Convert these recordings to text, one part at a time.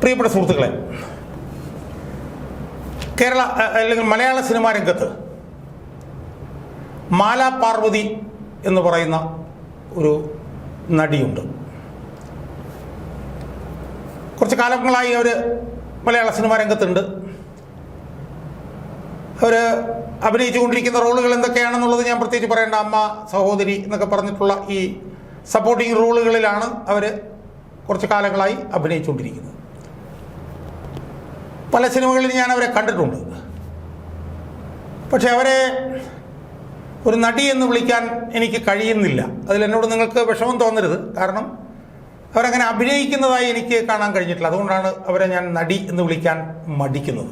പ്രിയപ്പെട്ട സുഹൃത്തുക്കളെ കേരള അല്ലെങ്കിൽ മലയാള സിനിമാ രംഗത്ത് മാല പാർവതി എന്ന് പറയുന്ന ഒരു നടിയുണ്ട്. കുറച്ച് കാലങ്ങളായി അവർ മലയാള സിനിമാ രംഗത്തുണ്ട്. അവർ അഭിനയിച്ചുകൊണ്ടിരിക്കുന്ന റോളുകൾ എന്തൊക്കെയാണെന്നുള്ളത് ഞാൻ പ്രത്യേകിച്ച് പറയേണ്ട. അമ്മ സഹോദരി എന്നൊക്കെ പറഞ്ഞിട്ടുള്ള ഈ സപ്പോർട്ടിംഗ് റോളുകളിലാണ് അവർ കുറച്ച് കാലങ്ങളായി അഭിനയിച്ചുകൊണ്ടിരിക്കുന്നത്. പല സിനിമകളിൽ ഞാൻ അവരെ കണ്ടിട്ടുണ്ട്. പക്ഷെ അവരെ ഒരു നടി എന്ന് വിളിക്കാൻ എനിക്ക് കഴിയുന്നില്ല. അതിൽ എന്നോട് നിങ്ങൾക്ക് വിഷമം തോന്നരുത്. കാരണം അവരങ്ങനെ അഭിനയിക്കുന്നതായി എനിക്ക് കാണാൻ കഴിഞ്ഞിട്ടില്ല. അതുകൊണ്ടാണ് അവരെ ഞാൻ നടി എന്ന് വിളിക്കാൻ മടിക്കുന്നത്.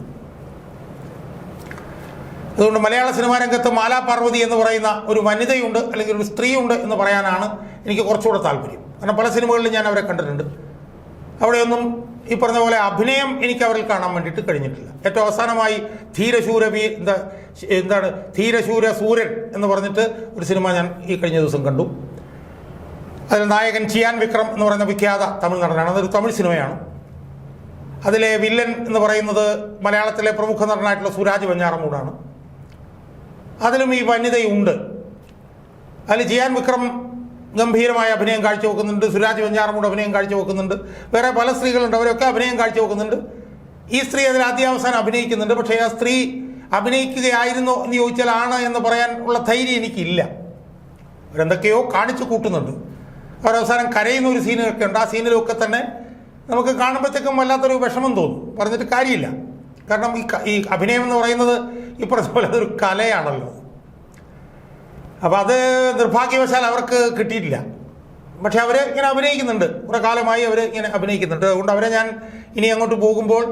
അതുകൊണ്ട് മലയാള സിനിമാ രംഗത്ത് മാലാ പാർവതി എന്ന് പറയുന്ന ഒരു വനിതയുണ്ട് അല്ലെങ്കിൽ ഒരു സ്ത്രീയുണ്ട് എന്ന് പറയാനാണ് എനിക്ക് കുറച്ചുകൂടെ താല്പര്യം. കാരണം പല സിനിമകളിലും ഞാൻ അവരെ കണ്ടിട്ടുണ്ട്. അവിടെയൊന്നും ഈ പറഞ്ഞ പോലെ അഭിനയം എനിക്ക് അവരിൽ കാണാൻ വേണ്ടിയിട്ട് കഴിഞ്ഞിട്ടില്ല. ഏറ്റവും അവസാനമായി ധീരശൂരവി എന്താ എന്താണ് ധീരശൂര സൂര്യൻ എന്ന് പറഞ്ഞിട്ട് ഒരു സിനിമ ഞാൻ ഈ കഴിഞ്ഞ ദിവസം കണ്ടു. അതിൽ നായകൻ ചിയാൻ വിക്രം എന്ന് പറയുന്ന വിഖ്യാത തമിഴ് നടനാണ്. അതൊരു തമിഴ് സിനിമയാണ്. അതിലെ വില്ലൻ എന്ന് പറയുന്നത് മലയാളത്തിലെ പ്രമുഖ നടനായിട്ടുള്ള സുരാജ് വെഞ്ഞാറമൂടാണ് അതിലും ഈ വനിതയുണ്ട്. അതിൽ ജിയാൻ വിക്രം ഗംഭീരമായ അഭിനയം കാഴ്ചവെക്കുന്നുണ്ട്. സുരാജ് വെഞ്ഞാറമൂട് അഭിനയം കാഴ്ചവെക്കുന്നുണ്ട്. വേറെ പല സ്ത്രീകളുണ്ട്. അവരൊക്കെ അഭിനയം കാഴ്ചവെക്കുന്നുണ്ട്. ഈ സ്ത്രീ അതിൽ ആദ്യാവസാനം അഭിനയിക്കുന്നുണ്ട്. പക്ഷേ ആ സ്ത്രീ അഭിനയിക്കുകയായിരുന്നു എന്ന് ചോദിച്ചാൽ ആണ് എന്ന് പറയാൻ ഉള്ള ധൈര്യം എനിക്കില്ല. അവരെന്തൊക്കെയോ കാണിച്ചു കൂട്ടുന്നുണ്ട്. അവരവസാനം കരയുന്ന ഒരു സീനൊക്കെ ഉണ്ട്. ആ സീനിലൊക്കെ തന്നെ നമുക്ക് കാണുമ്പോഴത്തേക്കും വല്ലാത്തൊരു വിഷമം തോന്നും. പറഞ്ഞിട്ട് കാര്യമില്ല. കാരണം ഈ ഈ അഭിനയം എന്ന് പറയുന്നത് ഈ പറഞ്ഞ പോലെ അതൊരു കലയാണല്ലോ. അപ്പോൾ അത് നിർഭാഗ്യവശാൽ അവർക്ക് കിട്ടിയിട്ടില്ല. പക്ഷെ അവർ ഇങ്ങനെ അഭിനയിക്കുന്നുണ്ട്. കുറേ കാലമായി അവർ ഇങ്ങനെ അഭിനയിക്കുന്നുണ്ട്. അതുകൊണ്ട് അവരെ ഞാൻ ഇനി അങ്ങോട്ട് പോകുമ്പോൾ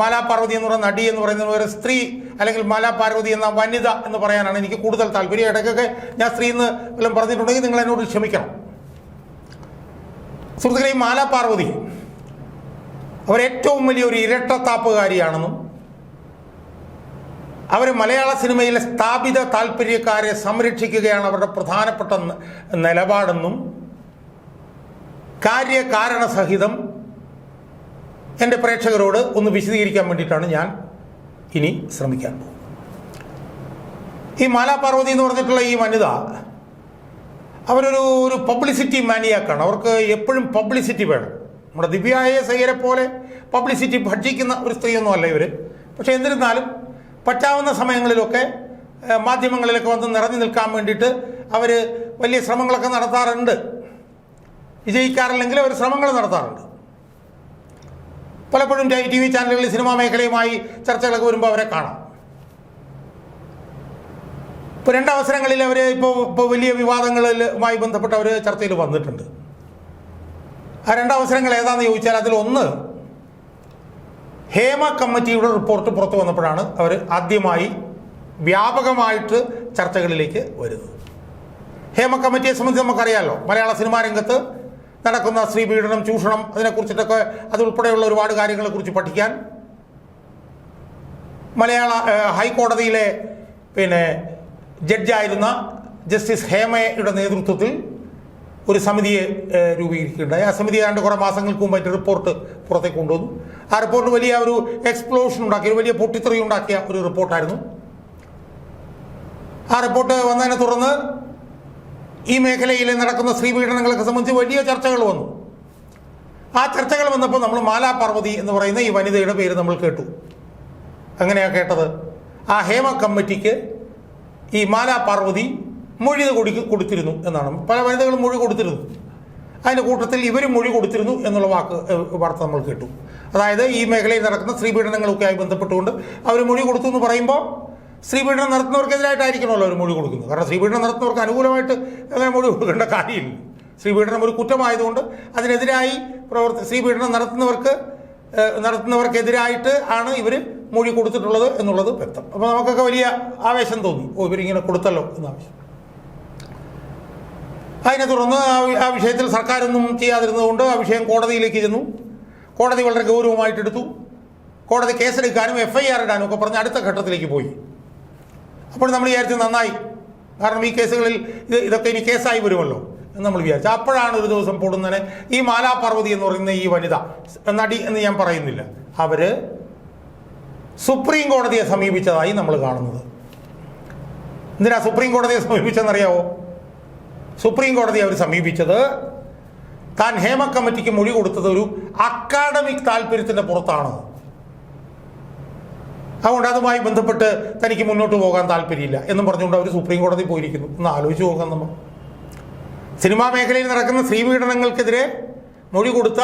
മാലാപാർവതി മാലാ പാർവതി എന്ന് പറയുന്ന നടി എന്ന് പറയുന്ന ഒരു സ്ത്രീ അല്ലെങ്കിൽ മാലാ പാർവതി എന്ന വനിത എന്ന് പറയാനാണ് എനിക്ക് കൂടുതൽ താല്പര്യം. ഇടയ്ക്കൊക്കെ ഞാൻ സ്ത്രീ എന്ന് വല്ലതും പറഞ്ഞിട്ടുണ്ടെങ്കിൽ നിങ്ങൾ എന്നോട് ക്ഷമിക്കണം. സുഹൃത്തുക്കളെ ഈ മാലാ പാർവതി അവർ ഏറ്റവും വലിയൊരു ഇരട്ടത്താപ്പുകാരിയാണെന്നും അവർ മലയാള സിനിമയിലെ സ്ഥാപിത താല്പര്യക്കാരെ സംരക്ഷിക്കുകയാണ് അവരുടെ പ്രധാനപ്പെട്ട നിലപാടെന്നും കാര്യകാരണസഹിതം എന്റെ പ്രേക്ഷകരോട് ഒന്ന് വിശദീകരിക്കാൻ വേണ്ടിയിട്ടാണ് ഞാൻ ഇനി ശ്രമിക്കാൻ പോകുന്നത്. ഈ മാലാപാർവതി എന്ന് പറഞ്ഞിട്ടുള്ള ഈ വനിത അവരൊരു ഒരു പബ്ലിസിറ്റി മാനിയാക്കാണ്. അവർക്ക് എപ്പോഴും പബ്ലിസിറ്റി വേണം. നമ്മുടെ ദിവ്യായ സയ്യരെ പോലെ പബ്ലിസിറ്റി ഭക്ഷിക്കുന്ന ഒരു സ്ത്രീയൊന്നും അല്ല ഇവർ പക്ഷേ എന്നിരുന്നാലും പറ്റാവുന്ന സമയങ്ങളിലൊക്കെ മാധ്യമങ്ങളിലൊക്കെ വന്ന് നിറഞ്ഞു നിൽക്കാൻ വേണ്ടിയിട്ട് അവർ വലിയ ശ്രമങ്ങളൊക്കെ നടത്താറുണ്ട്. വിജയിക്കാറില്ലെങ്കിൽ അവർ ശ്രമങ്ങൾ നടത്താറുണ്ട്. പലപ്പോഴും ടി വി ചാനലുകളിൽ സിനിമാ മേഖലയുമായി ചർച്ചകളൊക്കെ വരുമ്പോൾ അവരെ കാണാം. ഇപ്പോൾ രണ്ടവസരങ്ങളിൽ അവർ ഇപ്പോൾ ഇപ്പോൾ വലിയ വിവാദങ്ങളുമായി ബന്ധപ്പെട്ട് അവർ ചർച്ചയിൽ വന്നിട്ടുണ്ട്. ആ രണ്ടവസരങ്ങൾ ഏതാണെന്ന് ചോദിച്ചാൽ അതിൽ ഒന്ന് ഹേമ കമ്മിറ്റിയുടെ റിപ്പോർട്ട് പുറത്തു വന്നപ്പോഴാണ് അവർ ആദ്യമായി വ്യാപകമായിട്ട് ചർച്ചകളിലേക്ക് വരുന്നത്. ഹേമ കമ്മിറ്റിയെ സംബന്ധിച്ച് നമുക്കറിയാമല്ലോ മലയാള സിനിമാ രംഗത്ത് നടക്കുന്ന സ്ത്രീ പീഡനം ചൂഷണം അതിനെക്കുറിച്ചിട്ടൊക്കെ അതുൾപ്പെടെയുള്ള ഒരുപാട് കാര്യങ്ങളെക്കുറിച്ച് പഠിക്കാൻ മലയാള ഹൈക്കോടതിയിലെ പിന്നെ ജഡ്ജായിരുന്ന ജസ്റ്റിസ് ഹേമയുടെ നേതൃത്വത്തിൽ ഒരു സമിതിയെ രൂപീകരിക്കുകയുണ്ടായി ആ സമിതി ഏതാണ്ട് കുറേ മാസങ്ങൾക്ക് മുമ്പ് അതിന്റെ റിപ്പോർട്ട് പുറത്തേക്ക് കൊണ്ടുവന്നു. ആ റിപ്പോർട്ട് വലിയ ഒരു എക്സ്പ്ലോഷൻ ഉണ്ടാക്കിയ ഒരു വലിയ പൊട്ടിത്തെറി ഉണ്ടാക്കിയ ഒരു റിപ്പോർട്ടായിരുന്നു. ആ റിപ്പോർട്ട് വന്നതിനെ തുടർന്ന് ഈ മേഖലയിൽ നടക്കുന്ന സ്ത്രീ പീഡനങ്ങളൊക്കെ സംബന്ധിച്ച് വലിയ ചർച്ചകൾ വന്നു. ആ ചർച്ചകൾ വന്നപ്പോൾ നമ്മൾ മാലാ പാർവതി എന്ന് പറയുന്ന ഈ വനിതയുടെ പേര് നമ്മൾ കേട്ടു. അങ്ങനെയാണ് കേട്ടത്. ആ ഹേമ കമ്മിറ്റിക്ക് ഈ മാലാ പാർവതി മൊഴി കൊടു കൊടുത്തിരുന്നു എന്നാണ്. പല വനിതകളും മൊഴി കൊടുത്തിരുന്നു. അതിന്റെ കൂട്ടത്തിൽ ഇവരും മൊഴി കൊടുത്തിരുന്നു എന്നുള്ള വാക്ക് വാർത്ത നമ്മൾ കേട്ടു. അതായത് ഈ മേഖലയിൽ നടക്കുന്ന സ്ത്രീ പീഡനങ്ങളൊക്കെ ആയി ബന്ധപ്പെട്ടുകൊണ്ട് അവർ മൊഴി കൊടുത്തു എന്ന് പറയുമ്പോൾ സ്ത്രീ പീഡനം നടത്തുന്നവർക്കെതിരായിട്ടായിരിക്കണമല്ലോ അവർ മൊഴി കൊടുക്കുന്നത്. കാരണം സ്ത്രീ പീഡനം നടത്തുന്നവർക്ക് അനുകൂലമായിട്ട് അങ്ങനെ മൊഴി കൊടുക്കേണ്ട കാര്യമില്ല. സ്ത്രീ പീഡനം ഒരു കുറ്റമായതുകൊണ്ട് അതിനെതിരായി പ്രവർത്തി സ്ത്രീ പീഡനം നടത്തുന്നവർക്ക് നടത്തുന്നവർക്കെതിരായിട്ട് ആണ് ഇവർ മൊഴി കൊടുത്തിട്ടുള്ളത് എന്നുള്ളത് വ്യക്തം. അപ്പോൾ നമുക്കൊക്കെ വലിയ ആവേശം തോന്നി. ഓ ഇവരിങ്ങനെ കൊടുത്തല്ലോ എന്ന ആവശ്യം അതിനെ തുടർന്ന് ആ വിഷയത്തിൽ സർക്കാരൊന്നും ചെയ്യാതിരുന്നതുകൊണ്ട് ആ വിഷയം കോടതിയിലേക്ക് ചെന്നു. കോടതി വളരെ ഗൗരവമായിട്ടെടുത്തു കോടതി കേസെടുക്കാനും എഫ് ഐ ആർ ഇടാനും ഒക്കെ പറഞ്ഞ് അടുത്ത ഘട്ടത്തിലേക്ക് പോയി. അപ്പോൾ നമ്മൾ വിചാരിച്ചു നന്നായി. കാരണം ഈ കേസുകളിൽ ഇത് ഇതൊക്കെ ഇനി കേസായി വരുമല്ലോ എന്ന് നമ്മൾ വിചാരിച്ചു. അപ്പോഴാണ് ഒരു ദിവസം പൊടുന്നനെ ഈ മാലാ പാർവതി എന്ന് പറയുന്ന ഈ വനിത നടി എന്ന് ഞാൻ പറയുന്നില്ല. അവർ സുപ്രീം കോടതിയെ സമീപിച്ചതായി നമ്മൾ കാണുന്നത്. എന്തിനാ സുപ്രീം കോടതിയെ സമീപിച്ചെന്നറിയാവോ സുപ്രീം കോടതി അവർ സമീപിച്ചത്. താൻ ഹേമ കമ്മിറ്റിക്ക് മൊഴി കൊടുത്തത് ഒരു അക്കാഡമിക് താല്പര്യത്തിന്റെ പുറത്താണ്. അതുകൊണ്ട് അതുമായി ബന്ധപ്പെട്ട് തനിക്ക് മുന്നോട്ട് പോകാൻ താല്പര്യമില്ല എന്നും പറഞ്ഞുകൊണ്ട് അവർ സുപ്രീം കോടതി പോയിരിക്കുന്നു. ഒന്ന് ആലോചിച്ച് നോക്കാം നമ്മൾ. സിനിമാ മേഖലയിൽ നടക്കുന്ന സ്ത്രീപീഡനങ്ങൾക്കെതിരെ മൊഴി കൊടുത്ത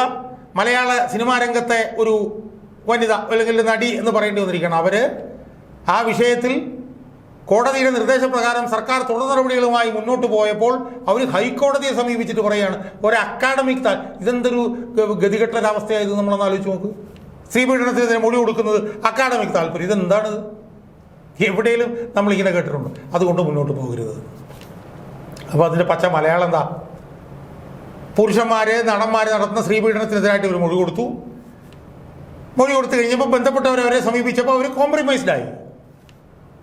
മലയാള സിനിമാ രംഗത്തെ ഒരു വനിത അല്ലെങ്കിൽ നടി എന്ന് പറയേണ്ടി വന്നിരിക്കുകയാണ്. അവർ ആ വിഷയത്തിൽ കോടതിയുടെ നിർദ്ദേശപ്രകാരം സർക്കാർ തുടർ നടപടികളുമായി മുന്നോട്ട് പോയപ്പോൾ അവർ ഹൈക്കോടതിയെ സമീപിച്ചിട്ട് പറയുകയാണ് ഒരു അക്കാഡമിക് താൽ ഇതെന്തൊരു ഗതികെട്ടൊരവസ്ഥയായത് നമ്മളൊന്ന് ആലോചിച്ച് നോക്ക്. സ്ത്രീപീഡനത്തിനെതിരെ മൊഴി കൊടുക്കുന്നത് അക്കാഡമിക് താല്പര്യം. ഇതെന്താണ്? എവിടെയും നമ്മളിങ്ങനെ കേട്ടിട്ടുണ്ട്. അതുകൊണ്ട് മുന്നോട്ട് പോകരുത്. അപ്പോൾ അതിന്റെ പച്ച മലയാളം എന്താ? പുരുഷന്മാരെ നടന്മാരെ നടത്തുന്ന സ്ത്രീപീഡനത്തിനെതിരായിട്ട് ഇവർ മൊഴി കൊടുത്തു. മൊഴി കൊടുത്തു കഴിഞ്ഞപ്പോൾ ബന്ധപ്പെട്ടവരെ അവരെ സമീപിച്ചപ്പോൾ അവർ കോംപ്രമൈസ്ഡ് ആയി.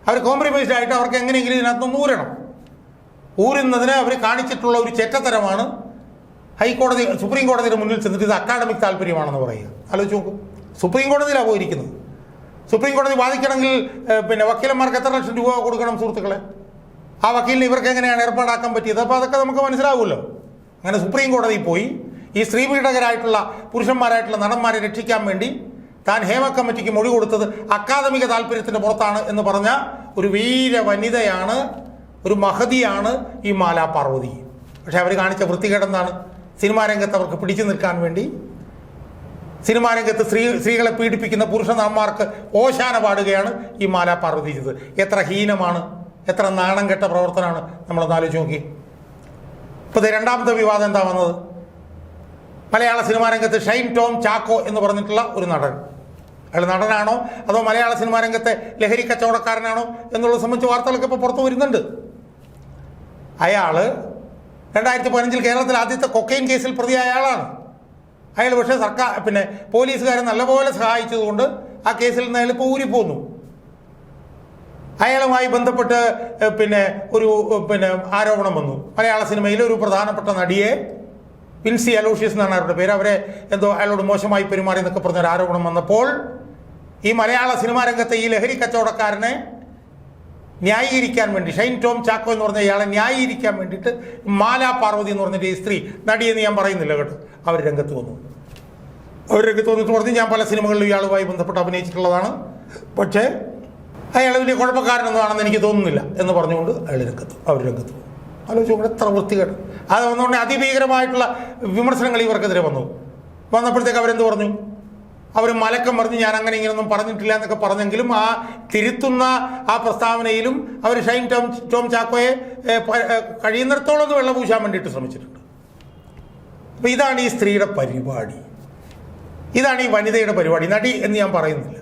അവർ കോംപ്രമൈസ്ഡ് ആയിട്ട് അവർക്ക് എങ്ങനെയെങ്കിലും ഇതിനകത്തുനിന്ന് ഊരണം. ഊരുന്നതിന് അവർ കാണിച്ചിട്ടുള്ള ഒരു ചെറ്റത്തരമാണ് ഹൈക്കോടതി സുപ്രീം കോടതിയുടെ മുന്നിൽ ചെന്നിട്ട് ഇത് അക്കാഡമിക് താല്പര്യമാണെന്ന് പറയുക. ആലോചിച്ച് നോക്കും. സുപ്രീം കോടതിയിലാണ് പോയിരിക്കുന്നത്. സുപ്രീം കോടതി വാദിക്കണമെങ്കിൽ പിന്നെ വക്കീലന്മാർക്ക് എത്ര ലക്ഷം രൂപ കൊടുക്കണം സുഹൃത്തുക്കളെ? ആ വക്കീലിന് ഇവർക്ക് എങ്ങനെയാണ് ഏർപ്പാടാക്കാൻ പറ്റിയത്? അപ്പോൾ അതൊക്കെ നമുക്ക് മനസ്സിലാവുമല്ലോ. അങ്ങനെ സുപ്രീം കോടതിയിൽ പോയി. ഈ സ്ത്രീപീഡകരായിട്ടുള്ള പുരുഷന്മാരായിട്ടുള്ള നടന്മാരെ രക്ഷിക്കാൻ വേണ്ടി താൻ ഹേമ കമ്മിറ്റിക്ക് മൊഴി കൊടുത്തത് അക്കാദമിക താല്പര്യത്തിന്റെ പുറത്താണ് എന്ന് പറഞ്ഞ ഒരു വീര വനിതയാണ് ഒരു മഹതിയാണ് ഈ മാലാ പാർവതി. പക്ഷേ അവർ കാണിച്ച വൃത്തികേടെന്താണ് സിനിമാ രംഗത്ത് അവർക്ക് പിടിച്ചു നിൽക്കാൻ വേണ്ടി സിനിമാ രംഗത്ത് സ്ത്രീ സ്ത്രീകളെ പീഡിപ്പിക്കുന്ന പുരുഷ നടന്മാർക്ക് ഓശാന പാടുകയാണ് ഈ മാലാ പാർവതി ചെയ്തത്. എത്ര ഹീനമാണ് എത്ര നാണം കെട്ട പ്രവർത്തനമാണ് നമ്മളൊന്ന് ആലോചിച്ച് നോക്കി. ഇപ്പോൾ രണ്ടാമത്തെ വിവാദം എന്താ വന്നത്? മലയാള സിനിമാ രംഗത്ത് ഷൈൻ ടോം ചാക്കോ എന്ന് പറഞ്ഞിട്ടുള്ള ഒരു നടൻ. അയാൾ നടനാണോ? അതോ മലയാള സിനിമാ രംഗത്തെ ലഹരി കച്ചവടക്കാരനാണോ? എന്നുള്ളത് സംബന്ധിച്ച് വാർത്തകളൊക്കെ ഇപ്പോൾ പുറത്തു വരുന്നുണ്ട്. അയാൾ രണ്ടായിരത്തി പതിനഞ്ചിൽ കേരളത്തിൽ ആദ്യത്തെ കൊക്കൈൻ കേസിൽ പ്രതിയായ അയാളാണ്. അയാൾ പക്ഷേ സർക്കാർ പിന്നെ പോലീസുകാരെ നല്ലപോലെ സഹായിച്ചതുകൊണ്ട് ആ കേസിൽ നിന്ന് അയാൾ ഇപ്പോൾ ഊരിപ്പോന്നു. അയാളുമായി ബന്ധപ്പെട്ട് പിന്നെ ഒരു പിന്നെ ആരോപണം വന്നു. മലയാള സിനിമയിലെ ഒരു പ്രധാനപ്പെട്ട നടിയെ വിൻസി അലോഷ്യസ് എന്നാണ് അവരുടെ പേര്. അവരെ എന്തോ അയാളോട് മോശമായി പെരുമാറി എന്നൊക്കെ പറഞ്ഞൊരു ആരോപണം വന്നപ്പോൾ ഈ മലയാള സിനിമാ രംഗത്തെ ഈ ലഹരി കച്ചവടക്കാരനെ ന്യായീകരിക്കാൻ വേണ്ടി ഷൈൻ ടോം ചാക്കോ എന്ന് പറഞ്ഞ ഇയാളെ ന്യായീകരിക്കാൻ വേണ്ടിയിട്ട് മാലാ പാർവതി എന്ന് പറഞ്ഞിട്ട് ഈ സ്ത്രീ നടിയെന്ന് ഞാൻ പറയുന്നില്ല കേട്ടോ. അവർ രംഗത്ത് വന്നു. അവർ രംഗത്ത് വന്നിട്ട് പറഞ്ഞ് ഞാൻ പല സിനിമകളിലും ഇയാളുമായി ബന്ധപ്പെട്ട് അഭിനയിച്ചിട്ടുള്ളതാണ്. പക്ഷേ അയാൾ വലിയ കുഴപ്പക്കാരനൊന്നും ആണെന്ന് എനിക്ക് തോന്നുന്നില്ല എന്ന് പറഞ്ഞുകൊണ്ട് അയാൾ രംഗത്ത് അവർ രംഗത്ത് ആലോചിച്ചു എത്ര വൃത്തികേട്. അത് വന്നുകൊണ്ട് അതിഭീകരമായിട്ടുള്ള വിമർശനങ്ങൾ ഇവർക്കെതിരെ വന്നു. വന്നപ്പോഴത്തേക്ക് അവരെന്ത് പറഞ്ഞു? അവർ മലക്കം പറഞ്ഞ് ഞാൻ അങ്ങനെ ഇങ്ങനെയൊന്നും പറഞ്ഞിട്ടില്ല എന്നൊക്കെ പറഞ്ഞെങ്കിലും ആ തിരുത്തുന്ന ആ പ്രസ്താവനയിലും അവർ ഷൈൻ ടോം ടോം ചാക്കോയെ കഴിയുന്നിടത്തോളം ഒന്ന് വെള്ളം പൂശാൻ വേണ്ടിയിട്ട് ശ്രമിച്ചിട്ടുണ്ട്. അപ്പോൾ ഇതാണ് ഈ സ്ത്രീയുടെ പരിപാടി. ഇതാണ് ഈ വനിതയുടെ പരിപാടി. നടി എന്ന് ഞാൻ പറയുന്നില്ല.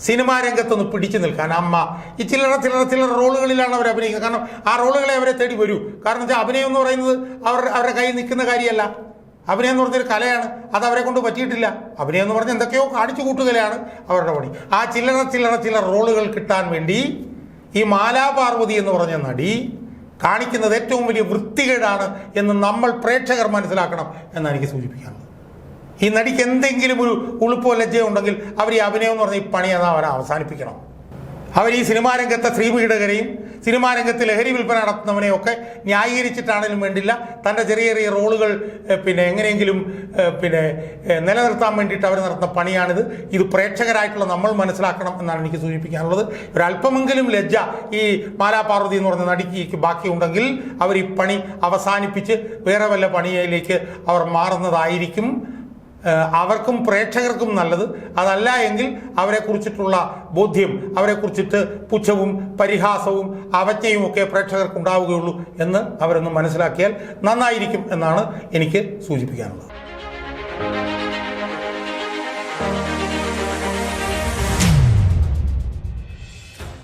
സിനിമാ രംഗത്തൊന്ന് പിടിച്ചു നിൽക്കാൻ. അമ്മ ഈ ചില്ലറ ചില്ലറ ചില്ലറ റോളുകളിലാണ് അവർ അഭിനയിക്കുന്നത്. കാരണം ആ റോളുകളെ അവരെ തേടി വരൂ. കാരണം വെച്ചാൽ അഭിനയം എന്ന് പറയുന്നത് അവർ അവരുടെ കയ്യിൽ നിൽക്കുന്ന കാര്യമല്ല. അഭിനയം എന്ന് പറഞ്ഞൊരു കലയാണ്. അത് അവരെ കൊണ്ട് പറ്റിയിട്ടില്ല. അഭിനയം എന്ന് പറഞ്ഞാൽ എന്തൊക്കെയോ കാണിച്ചു കൂട്ടുകയാണ് അവരുടെ പണി. ആ ചില്ലറ ചില്ലറ ചില്ലറ റോളുകൾ കിട്ടാൻ വേണ്ടി ഈ മാലാപാർവതി എന്ന് പറഞ്ഞ നടി കാണിക്കുന്നത് ഏറ്റവും വലിയ വൃത്തികേടാണ് എന്ന് നമ്മൾ പ്രേക്ഷകർ മനസ്സിലാക്കണം എന്നാണ് എനിക്ക് സൂചിപ്പിക്കാനുള്ളത്. ഈ നടിക്ക് എന്തെങ്കിലും ഒരു ഉളുപ്പോ ലജ്ജയോ ഉണ്ടെങ്കിൽ അവർ ഈ അഭിനയം എന്ന് പറഞ്ഞ ഈ പണി എന്നാൽ അവരെ അവസാനിപ്പിക്കണം. അവർ ഈ സിനിമാ രംഗത്തെ സ്ത്രീ പീഡകരെയും സിനിമാ രംഗത്ത് ലഹരി വിൽപ്പന നടത്തുന്നവനെയൊക്കെ ന്യായീകരിച്ചിട്ടാണെങ്കിലും വേണ്ടില്ല. തന്റെ ചെറിയ ചെറിയ റോളുകൾ പിന്നെ എങ്ങനെയെങ്കിലും പിന്നെ നിലനിർത്താൻ വേണ്ടിയിട്ട് അവർ നടത്തുന്ന പണിയാണിത്. ഇത് പ്രേക്ഷകരായിട്ടുള്ള നമ്മൾ മനസ്സിലാക്കണം എന്നാണ് എനിക്ക് സൂചിപ്പിക്കാനുള്ളത്. ഒരല്പമെങ്കിലും ലജ്ജ ഈ മാലാപാർവതി എന്ന് പറഞ്ഞ നടിക്ക് ബാക്കിയുണ്ടെങ്കിൽ അവർ ഈ പണി അവസാനിപ്പിച്ച് വേറെ വല്ല പണിയിലേക്ക് അവർ മാറുന്നതായിരിക്കും. അവർക്കും പ്രേക്ഷകർക്കും നല്ലത്. അതല്ല എങ്കിൽ അവരെക്കുറിച്ചിട്ടുള്ള ബോധ്യം അവരെക്കുറിച്ചിട്ട് പുച്ഛവും പരിഹാസവും അവജ്ഞയും ഒക്കെ പ്രേക്ഷകർക്ക് ഉണ്ടാവുകയുള്ളൂ എന്ന് അവരൊന്ന് മനസ്സിലാക്കിയാൽ നന്നായിരിക്കും എന്നാണ് എനിക്ക് സൂചിപ്പിക്കാനുള്ളത്.